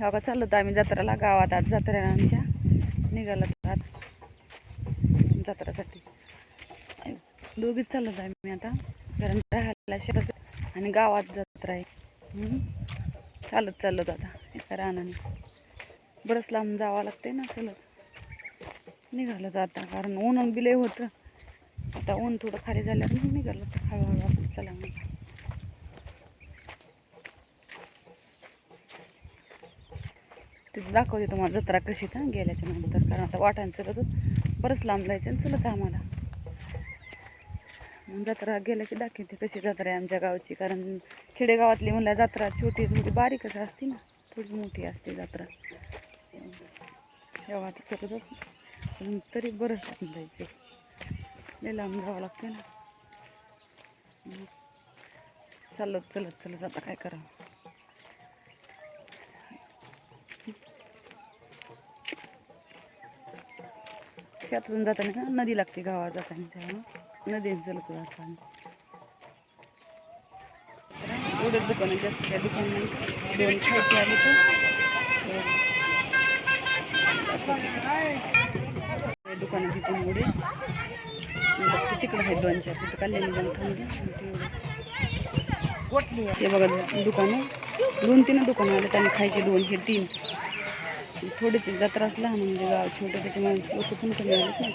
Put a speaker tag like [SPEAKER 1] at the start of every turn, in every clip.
[SPEAKER 1] हो का चाललो होतो आम्ही जत्राला गावात आज जत्रा आमच्या. निघाला होतो जत्रासाठी. दोघीच चाललो होतो आम्ही आता. कारण राहायला शेतात आणि गावात जत्रा आहे. चालत चाललो होतो आता एका रानाने. बरंच लांब जावं लागते ना चलत. निघालं होतो आता कारण ऊन बिले होतं. आता ऊन थोडं खाली झाल्यावर निघालं होतो हळूहळू आपलं चला मग तिथं दाखवते तुम्हाला जत्रा कशी था गेल्याच्यानंतर कारण आता वाटाने चलत बरंच लांब जायचं आणि चलत आम्हाला. मग जत्रा गेल्याची दाखवते कशी जत्रा आहे आमच्या गावची कारण खेडेगावातली म्हणल्या जत्रा छोटी म्हणजे बारीकच असते ना थोडी मोठी असते जत्रा. तेव्हा चलत पण तरी बरंच लांब जायचं. लय लांब जावं लागतं ना. चालत चलत चलत आता काय करावं? शेतातून जाताना का नदी लागते गावात जाताना तेव्हा नदी चलत जातो आम्ही. दुकानं जास्त त्या दुकानात दोन खायचे आले तर. दुकानात तिथून एवढे. ते तिकडे आहेत दोन चार तिथं कल्याणी जाऊन थांबले ते हे बघा दुकानं. दोन तीन दुकानं आले त्यांनी खायचे दोन हे तीन. थोडीच जत्राच लहान म्हणजे गाव छोटं त्याच्यामुळे लोक पण कमी आलेत ना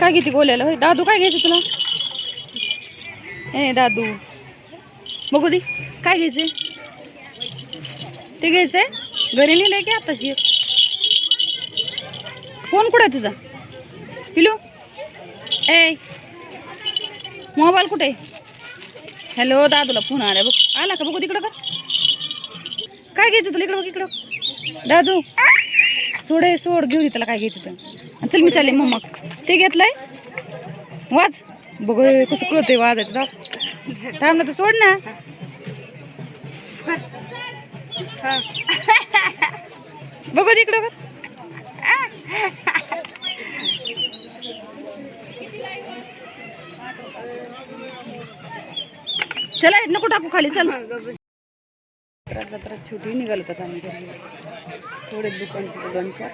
[SPEAKER 1] काय किती बोलायला? होय दादू काय घ्यायचं तुला? ए दादू. बघू दे काय घ्यायचे ते घ्यायचंय? घरी नेलंय की आताची फोन कुठं आहे तुझा? पिलू? ए मोबाईल कुठे? हॅलो दादूला फोन आला बघ. आला का बघू तिकडं का? काय घ्यायचं तुला इकडं बघ इकडं दादू सोड सोड घेऊ दे त्याला काय घ्यायचं तर चल मी चालले मम्मा. ते घेतलंय? वाज. बघ हे कसं कळतंय वाजायचं दाब थांब ना तर सोड ना. बघू तिकडं इकडं बघ चला नको टाकू खाली चल. जत्रात जत्रा छोटी निघालो होतात आम्ही थोडे दुकान दोन चार